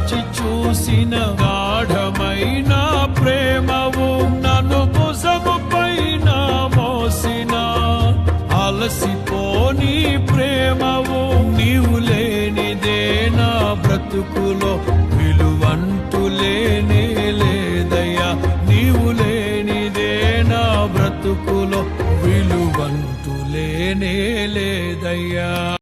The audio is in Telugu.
తరచి చూసిన గాఢమైన ప్రేమవు నన్ను భుజము పైన మోసిన. అలసిపోని ప్రేమవు నీవు లేనిదే నా బ్రతుకులో విలువంటూ లేనే లేదయ్యా. నీవు లేనిదే నా బ్రతుకులో విలువంటూ లేనే లేదయ్యా.